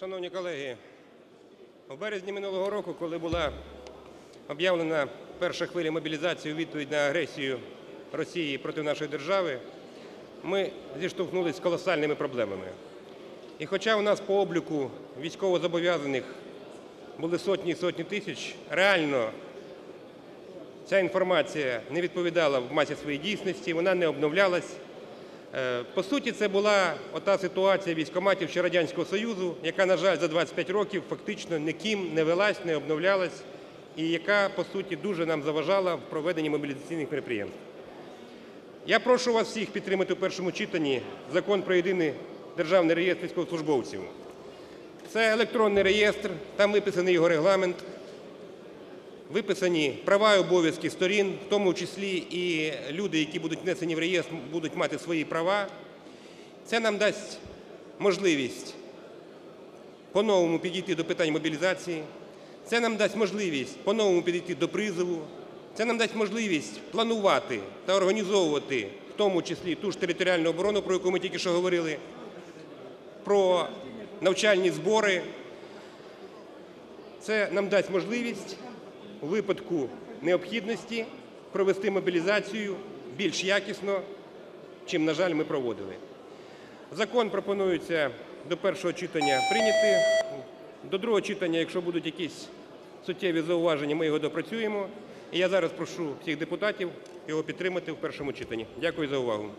Шановні колеги, у березні минулого року, коли була об'явлена перша хвиля мобілізації у відповідь на агресію Росії проти нашої держави, ми зіштовхнулися з колосальними проблемами. І хоча у нас по обліку військовозобов'язаних були сотні і сотні тисяч, реально ця інформація не відповідала в масі своїй дійсності, вона не обновлялась. Е, По суті, це була ота ситуація військкоматів ще Радянського Союзу, яка, на жаль, за 25 років фактично ніким не велась, не обновлялась, і яка, по суті, дуже нам заважала в проведенні мобілізаційних мероприємств. Я прошу вас всіх підтримати в першому читанні Закон про єдиний державний реєстр військовослужбовців. Це електронний реєстр, там виписаний його регламент, виписані права і обов'язки сторін, в тому числі і люди, які будуть внесені в реєстр, будуть мати свої права. Це нам дасть можливість по-новому підійти до питань мобілізації. Це нам дасть можливість по-новому підійти до призову. Це нам дасть можливість планувати та організовувати, в тому числі ту ж територіальну оборону, про яку ми тільки що говорили, про навчальні збори. Це нам дасть можливість випадку необхідності провести мобілізацію більш якісно, чим, на жаль, ми проводили. Закон пропонується до першого читання прийняти. До другого читання, якщо будуть якісь суттєві зауваження, ми його допрацюємо. І я зараз прошу всіх депутатів його підтримати в першому читанні. Дякую за увагу.